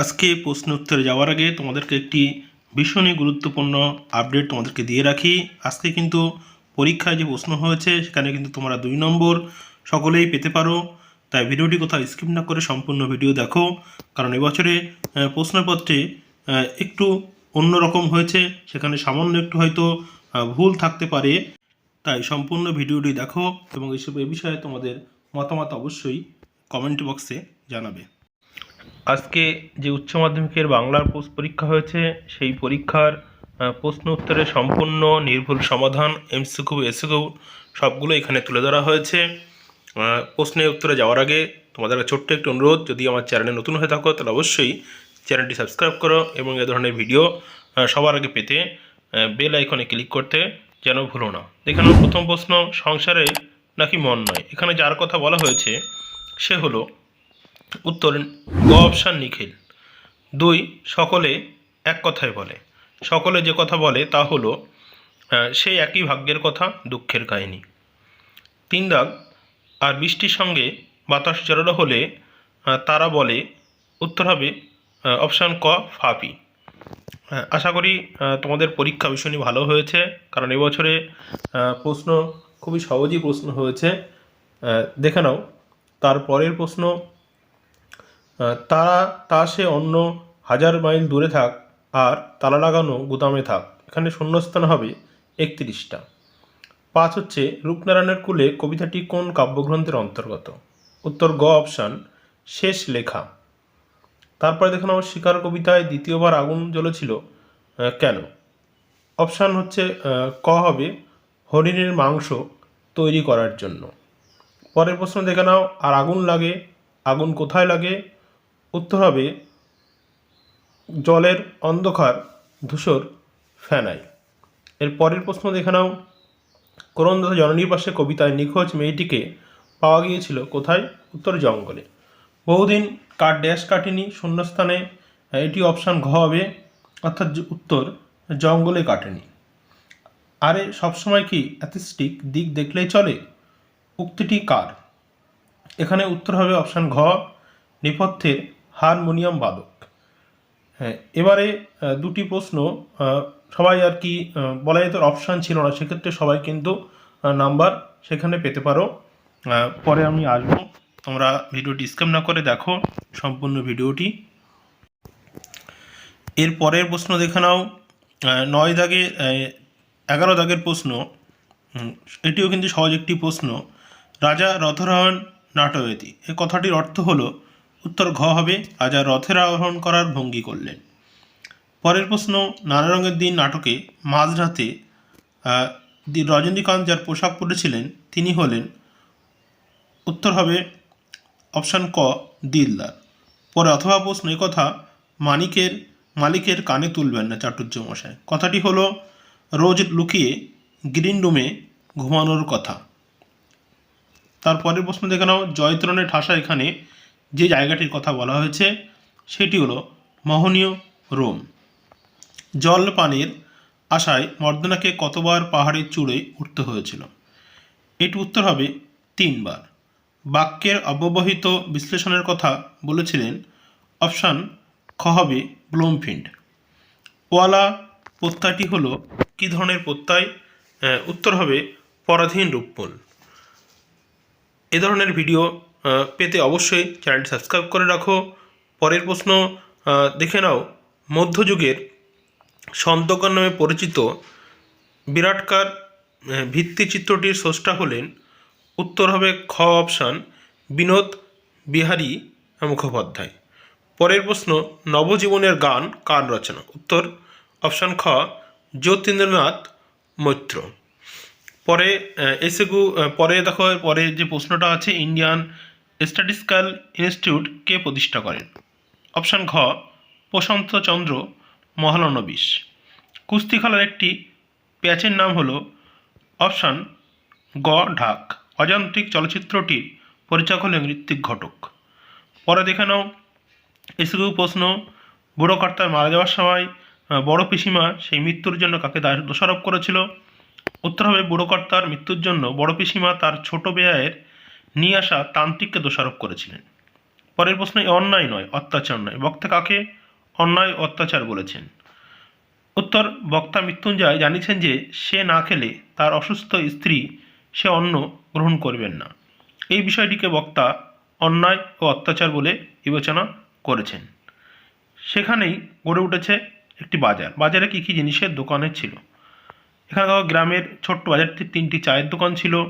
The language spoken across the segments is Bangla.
আজকে প্রশ্ন উত্তরে যাওয়ার আগে তোমাদেরকে একটি ভীষণই গুরুত্বপূর্ণ আপডেট তোমাদেরকে দিয়ে রাখি। আজকে কিন্তু পরীক্ষায় যে প্রশ্ন হয়েছে, সেখানে কিন্তু তোমরা দুই নম্বর সকলেই পেতে পারো। তাই ভিডিওটি কোথাও স্কিপ না করে সম্পূর্ণ ভিডিও দেখো। কারণ এবছরে প্রশ্নপত্রে একটু অন্যরকম হয়েছে। সেখানে সামান্য একটু হয়তো ভুল থাকতে পারে। তাই সম্পূর্ণ ভিডিওটি দেখো এবং এসব এ বিষয়ে তোমাদের মতামত অবশ্যই কমেন্ট বক্সে জানাবে। আজকে যে উচ্চ মাধ্যমিকের বাংলার পোস্ট পরীক্ষা হয়েছে সেই পরীক্ষার প্রশ্ন উত্তরের সম্পূর্ণ নির্ভুল সমাধান এমসিকিউ এসিকিউ সবগুলো এখানে তুলে ধরা হয়েছে। আহ, প্রশ্নের উত্তরে যাওয়ার আগে তোমাদের ছোট্ট একটি অনুরোধ যদি আমার চ্যানেলে নতুন হয়ে থাকো তাহলে অবশ্যই চ্যানেলটি সাবস্ক্রাইব করো এবং এ ধরনের ভিডিও সবার আগে পেতে বেল আইকনে ক্লিক করতে যেন ভুলো না। এখানে প্রথম প্রশ্ন সংসারে নাকি মন নয়? এখানে যার কথা বলা হয়েছে সে হলো উত্তর গ অপশান নিখিল। দুই, সকলে এক কথায় বলে। সকলে যে কথা বলে তা হলো সেই একই ভাগ্যের কথা, দুঃখের কাহিনী। তিন দাগ, আর বৃষ্টির সঙ্গে বাতাস জড়ালো হলে তারা বলে, উত্তর হবে অপশান ক, ফাপি। আশা করি তোমাদের পরীক্ষা ভীষণই ভালো হয়েছে, কারণ এবছরে প্রশ্ন খুবই সহজই প্রশ্ন হয়েছে। দেখে নাও তারপরের প্রশ্ন তারা, তা সে অন্য হাজার মাইল দূরে থাক আর তালা লাগানো গুদামে থাক। এখানে শূন্যস্থান হবে একত্রিশটা। পাঁচ হচ্ছে, রূপনারায়ণের কুলে কবিতাটি কোন কাব্যগ্রন্থের অন্তর্গত? উত্তর গ অপশান শেষ লেখা। তারপরে দেখে নাও শিকার কবিতায় দ্বিতীয়বার আগুন জ্বলেছিল কেন? অপশান হচ্ছে ক হবে, হরিণের মাংস তৈরি করার জন্য। পরের প্রশ্ন দেখে নাও, আর আগুন লাগে, আগুন কোথায় লাগে? উত্তর হবে জলের অন্ধকার ধূসর ফেনায় এর পরের প্রশ্ন দেখে নাও। করন্দা জননীর পাশে কবিতায় নিখোঁজ মেয়েটিকে পাওয়া গিয়েছিল কোথায়? উত্তর জঙ্গলে। বহুদিন কার ড্যাশ কাটেনি শূন্যস্থানে, এটি অপশান ঘ হবে, অর্থাৎ উত্তর জঙ্গলে কাটেনি। আরে, সবসময় কি অ্যাথিস্টিক দিক দেখলেই চলে? উক্তিটি কার? এখানে উত্তর হবে অপশান ঘ, নেপথ্যের হারমোনিয়াম বাদক। হ্যাঁ এবারে দুটি প্রশ্ন সবাই আর কি বলা যেত অপশান ছিল না, সেক্ষেত্রে সবাই কিন্তু নাম্বার সেখানে পেতে পারো। পরে আমি আসব। তোমরা ভিডিওটি স্কিপ না করে দেখো সম্পূর্ণ ভিডিওটি। এর পরের প্রশ্ন দেখে নাও। নয় দাগে এগারো দাগের প্রশ্ন। এটিও কিন্তু সহজ একটি প্রশ্ন। রাজা রথরায়ণ নাটয়তি এ কথাটির অর্থ হলো উত্তর ঘ হবে, রাজা রথের আরোহণ করার ভঙ্গি করলেন। পরের প্রশ্ন নানা রঙের দিন নাটকে মাঝরাতে রজনীকান্ত যার পোশাক পরেছিলেন, তিনি হলেন, উত্তর হবে অপশান ক, দিলদার। পরে অথবা প্রশ্ন কথা মানিকের, মালিকের কানে তুলবেন না চাটুর্য মশাই কথাটি হলো, রোজ লুকিয়ে গ্রিন রুমে ঘুমানোর কথা। তারপরের প্রশ্ন দেখে নাও, জয়ত্রণের ঠাসা এখানে যে জায়গাটির কথা বলা হয়েছে, সেটি হলো মোহনীয় রোম। জল পানের আশায় মর্দনাকে কতবার পাহাড়ের চূড়ে উঠতে হয়েছিল? এটি উত্তর হবে তিনবার। বাক্যের অব্যবহিত বিশ্লেষণের কথা বলেছিলেন অপশান খ হবে ব্লোমফিল্ড। ওয়ালা প্রত্যয়টি হলো কী ধরনের প্রত্যয়? উত্তর হবে পরাধীন রূপমূল এ ধরনের ভিডিও পেতে অবশ্যই চ্যানেলটি সাবস্ক্রাইব করে রাখো। পরের প্রশ্ন দেখে নাও। মধ্যযুগের সন্তকার নামে পরিচিত বিরাটকার ভিত্তিচিত্রটির স্রষ্টা হলেন উত্তর হবে খ অপশান বিনোদ বিহারী মুখোপাধ্যায়। পরের প্রশ্ন, নবজীবনের গান কার রচনা? উত্তর অপশান খ জ্যোতীন্দ্রনাথ মৈত্র। পরে এসেগু পরে দেখো, পরে যে প্রশ্নটা আছে, ইন্ডিয়ান স্ট্যাটিস্টিক্যাল ইনস্টিটিউট কে প্রতিষ্ঠা করেন? অপশান ঘ, প্রশান্ত চন্দ্র মহালনবিশ। কুস্তি খেলার একটি প্যাচের নাম হলো অপশান গ, ঢাক। অযান্ত্রিক চলচ্চিত্রটির পরিচালক হলেন ঋত্বিক ঘটক। পরে দেখে নাও এসিকিউ প্রশ্ন বুড়ো কর্তার মারা যাওয়ার সময় বড় পিসিমা সেই মৃত্যুর জন্য কাকে দোষারোপ করেছিল? উত্তর হবে বুড়ো কর্তার মৃত্যুর জন্য বড় পিসিমা তার ছোট বেয়ায়ের নিয়ে আসা তান্ত্রিককে দোষারোপ করেছিলেন। পরের প্রশ্ন অন্যায় নয়, অত্যাচার নয়। বক্তা কাকে? অন্যায়, অত্যাচার বলেছেন। উত্তর, বক্তা মৃত্যুঞ্জয় জানিয়েছেন যে, সে না খেলে তার অসুস্থ স্ত্রী সে অন্ন গ্রহণ করবেন না। এই বিষয়টিকে বক্তা অন্যায় ও অত্যাচার বলে বিবেচনা করেছেন। সেখানেই গড়ে উঠেছে একটি বাজার। বাজারে কী কী জিনিসের দোকানে ছিল? এখানে গ্রামের ছোট্ট বাজারটি তিনটি চায়ের দোকান ছিল।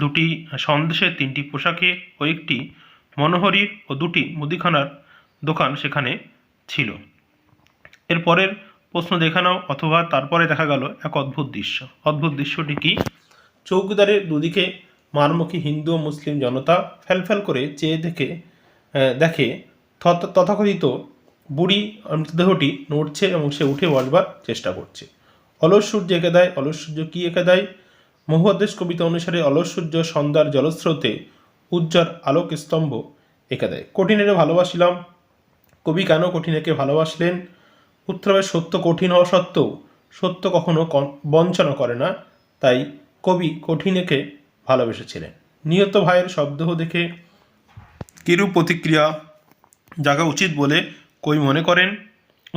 দুটি সন্দেশের তিনটি পোশাকে ও একটি মনোহরির ও দুটি মুদিখানার দোকান সেখানে ছিল। এর পরের প্রশ্ন দেখে নাও অথবা তারপরে দেখা গেল এক অদ্ভুত দৃশ্য। অদ্ভুত দৃশ্যটি কি? চৌকিদারের দুদিকে মারমুখী হিন্দু ও মুসলিম জনতা ফ্যালফ্যাল করে চেয়ে দেখে দেখে তথাকথিত বুড়ি মৃতদেহটি নড়ছে এবং সে উঠে বসবার চেষ্টা করছে। অলস সূর্য এঁকে দেয়, অলস সূর্য কী এঁকে দেয়? মহুয়াদেশ কবিতা অনুসারে অলস সূর্য সন্ধ্যার জলস্রোতে উজ্জ্বল আলোক স্তম্ভ এঁকে দেয়। কঠিনেরে ভালোবাসিলাম। কবি কেন কঠিনেকে ভালোবাসলেন? উত্তর হবে সত্য কঠিন হওয়া সত্ত্বেও সত্য কখনো বঞ্চনা করে না, তাই কবি কঠিনেকে ভালোবেসেছিলেন। নিহত ভাইয়ের শব্দহ দেখে কিরূপ প্রতিক্রিয়া জাগা উচিত বলে কই মনে করেন?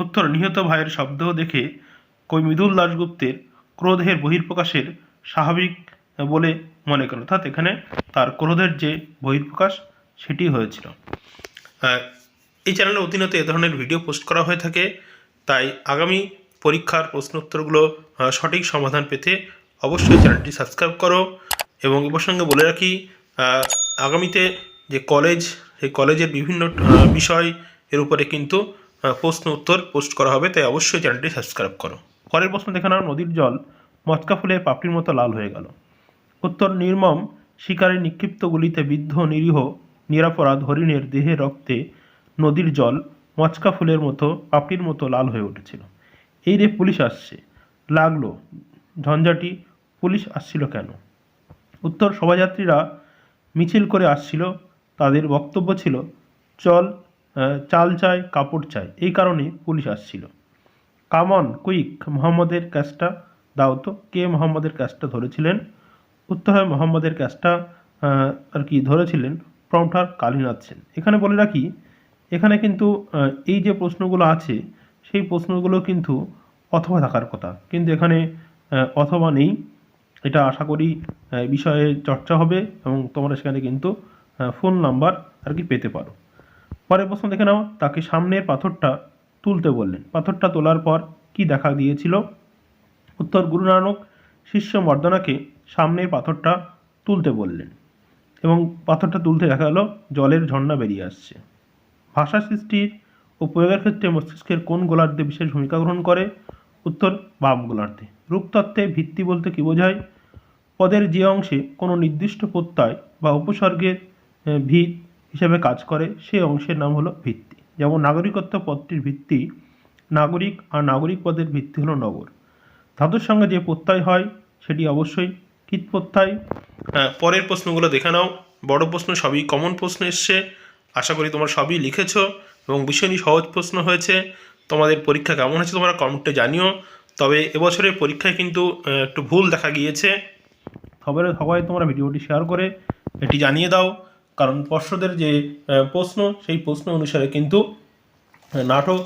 উত্তর, নিহত ভাইয়ের শব্দ দেখে কই মৃদুল দাশগুপ্তের ক্রোধের বহির্প্রকাশের স্বাভাবিক বলে মনে করেন অর্থাৎ এখানে তার ক্রোধের যে বহির্প্রকাশ সেটি হয়েছিল। এই চ্যানেলে অতিনত এ ধরনের ভিডিও পোস্ট করা হয়ে থাকে। তাই আগামী পরীক্ষার প্রশ্ন উত্তরগুলো সঠিক সমাধান পেতে অবশ্যই চ্যানেলটি সাবস্ক্রাইব করো। এবং এ প্রসঙ্গে বলে রাখি আগামীতে যে কলেজ সেই কলেজের বিভিন্ন বিষয় এর উপরে কিন্তু প্রশ্ন উত্তর পোস্ট করা হবে। তাই অবশ্যই চ্যানেলটি সাবস্ক্রাইব করো। পরের প্রশ্ন দেখানো নদীর জল। মচকা ফুলে পাপড়ির মতো লাল হয়ে গেল। উত্তর নির্মম শিকারের নিক্ষিপ্ত গুলিতে বিদ্ধ নিরীহ, নিরাপরাধ হরিণের দেহে রক্তে নদীর জল মচকা ফুলের মতো, পাপড়ির মতো লাল হয়ে উঠেছিল। এই রে পুলিশ আসছে। লাগল, ঝঞ্ঝাটি পুলিশ আসছিল কেন? উত্তর শোভাযাত্রীরা মিছিল করে আসছিল। তাদের বক্তব্য ছিল, চল চাল চাই, কাপড় চাই। এই কারণে পুলিশ আসছিল। কামন কুইক, মোহাম্মদের ক্যাশটা দাও তো। কে মোহাম্মদের ক্যাশটা ধরেছিলেন? উত্তর হয় মোহাম্মদের আহ, আর কি ধরেছিলেন? প্রম্পটার কালীনাথ সেন। এখানে বলে রাখি এখানে কিন্তু এই যে প্রশ্নগুলো আছে সেই প্রশ্নগুলো কিন্তু অথবা থাকার কথা। কিন্তু এখানে অথবা নেই। এটা আশা করি বিষয়ে চর্চা হবে এবং তোমরা সেখানে কিন্তু ফোন নাম্বার আর কি পেতে পারো। পরের প্রশ্ন দেখে নাও। তাকে সামনের পাথরটা তুলতে বললেন। পাথরটা তোলার পর কি দেখা দিয়েছিল? উত্তর গুরু নানক শিষ্য মর্দনাকে সামনের পাথরটা তুলতে বললেন এবং পাথরটা তুলতে দেখা গেল জলের ঝর্ণা বেরিয়ে আসছে। ভাষা সৃষ্টির ও প্রয়োগের ক্ষেত্রে মস্তিষ্কের কোন গোলার্ধে বিশেষ ভূমিকা গ্রহণ করে? উত্তর, বাম গোলার্ধে। রূপতত্ত্বে ভিত্তি বলতে কী বোঝায়? পদের যে অংশে কোনো নির্দিষ্ট প্রত্যয় বা উপসর্গের ভিত হিসেবে কাজ করে সেই অংশের নাম হলো ভিত্তি। যেমন নাগরিকত্ব পদটির ভিত্তি নাগরিক আর নাগরিক পদের ভিত্তি হলো নগর। ধাতুর সঙ্গে যে প্রত্যয় হয় সেটি অবশ্যই কীট প্রত্যয়। হ্যাঁ, পরের প্রশ্নগুলো দেখে নাও। বড় প্রশ্ন সবই কমন প্রশ্ন এসছে। আশা করি তোমরা সবই লিখেছ এবং ভীষণই সহজ প্রশ্ন হয়েছে। তোমাদের পরীক্ষা কেমন হয়েছে তোমরা কমেন্টে জানিও। তবে এবছরের পরীক্ষায় কিন্তু একটু ভুল দেখা গিয়েছে। সবাই সবাই তোমরা ভিডিওটি শেয়ার করে এটি জানিয়ে দাও। কারণ পর্ষদের যে প্রশ্ন সেই প্রশ্ন অনুসারে কিন্তু নাটক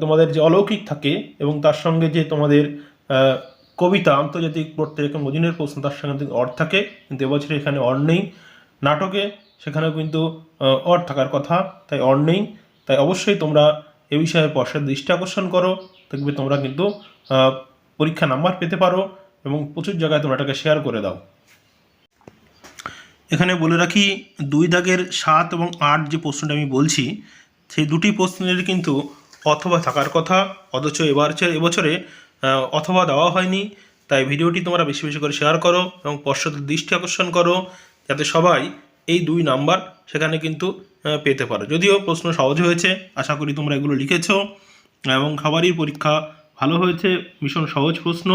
তোমাদের যে অলৌকিক থাকে এবং তার সঙ্গে যে তোমাদের কবিতা আন্তর্জাতিক পড়তে যেরকম মদিনের প্রশ্ন, তার সঙ্গে অর থাকে। কিন্তু এবছরে এখানে অর নেই। নাটকে সেখানেও কিন্তু অর থাকার কথা, তাই অর নেই। তাই অবশ্যই তোমরা এ বিষয়ে পর্ষদ দৃষ্টি আকর্ষণ করো। দেখবে তোমরা কিন্তু পরীক্ষা নাম্বার পেতে পারো এবং প্রচুর জায়গায় তোমরা এটাকে শেয়ার করে দাও। এখানে বলে রাখি, দুই দাগের সাত এবং আট যে প্রশ্নটা আমি বলছি, সেই দুটি প্রশ্নের কিন্তু অথবা থাকার কথা, অথচ এবার এবছরে অথবা দেওয়া হয়নি। তাই ভিডিওটি তোমরা বেশি বেশি করে শেয়ার করো এবং পর্ষদের দৃষ্টি আকর্ষণ করো, যাতে সবাই এই দুই নাম্বার সেখানে কিন্তু পেতে পারো। যদিও প্রশ্ন সহজ হয়েছে, আশা করি তোমরা এগুলো লিখেছো এবং সবারই পরীক্ষা ভালো হয়েছে, ভীষণ সহজ প্রশ্ন।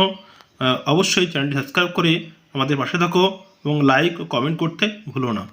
অবশ্যই চ্যানেলটি সাবস্ক্রাইব করে আমাদের পাশে থাকো এবং লাইক ও কমেন্ট করতে ভুলো না।